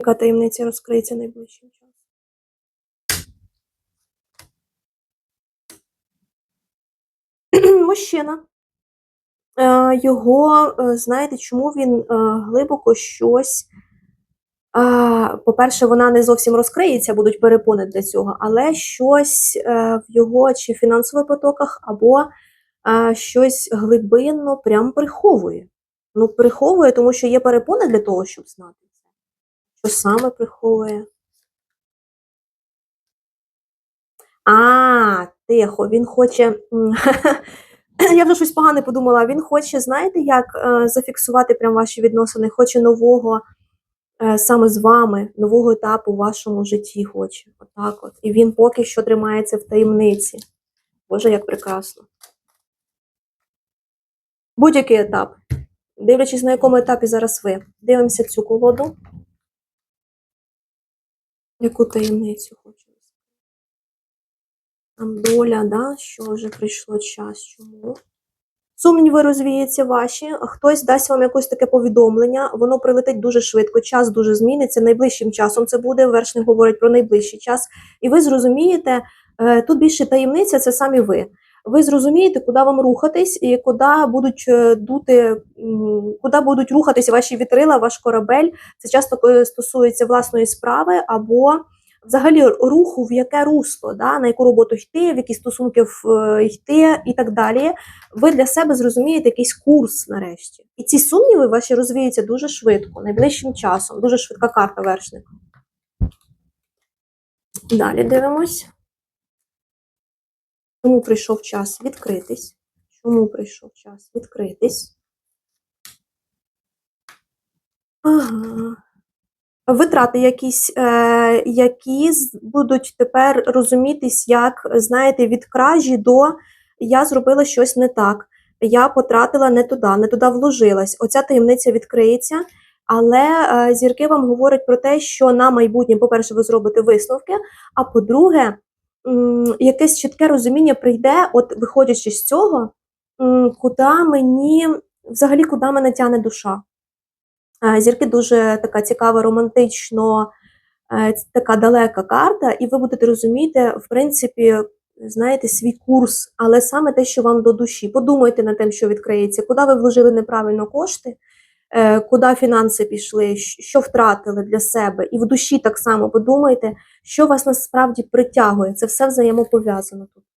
Яка таємниця розкриється найближчим часом? Мужчина. Е, Його, е, знаєте, чому він е, глибоко щось. По-перше, вона не зовсім розкриється, будуть перепони для цього, але щось в його чи фінансових потоках, або щось глибинно прям приховує. Ну, приховує, тому що є перепони для того, щоб знати. Що саме приховує? А, тихо, він хоче. Я вже щось погане подумала. Він хоче, знаєте, як е, зафіксувати прям ваші відносини, хоче нового е, саме з вами, нового етапу в вашому житті хоче. Отак от. І він поки що тримається в таємниці. Боже, як прекрасно. Будь-який етап. Дивлячись, на якому етапі зараз ви. Дивимося цю колоду. Яку таємницю хочу? Там доля, да? що вже прийшло час. Чому? Сумніви розвіються ваші, хтось дасть вам якось таке повідомлення, воно прилетить дуже швидко, час дуже зміниться. Найближчим часом це буде. Вершник говорить про найближчий час. І ви зрозумієте, е, тут більше таємниця це самі ви. Ви зрозумієте, куди вам рухатись, і куди будуть е, дути, куди будуть рухатись ваші вітрила, ваш корабель. Це часто е, стосується власної справи або взагалі руху, в яке русло, да, на яку роботу йти, в які стосунки е, йти і так далі. Ви для себе зрозумієте якийсь курс нарешті. І ці сумніви ваші розвіються дуже швидко, найближчим часом. Дуже швидка карта вершника. Далі дивимось. Чому прийшов час відкритись? Чому прийшов час відкритись? Ага. Витрати якісь, е, які будуть тепер розумітись, як, знаєте, від кражі до я зробила щось не так, я потратила не туди, не туди вложилась. Оця таємниця відкриється, але е, зірки вам говорять про те, що на майбутнє, по-перше, ви зробите висновки, а по-друге, якесь чітке розуміння прийде, от виходячи з цього, куди мені, взагалі, куди мене тягне душа. Е, Зірки дуже така цікава, романтично, е, така далека карта, і ви будете розуміти, в принципі, знаєте, свій курс, але саме те, що вам до душі. Подумайте над тим, що відкриється, куди ви вложили неправильно кошти, куди фінанси пішли, що втратили для себе. І в душі так само подумайте, що вас насправді притягує. Це все взаємопов'язано тут.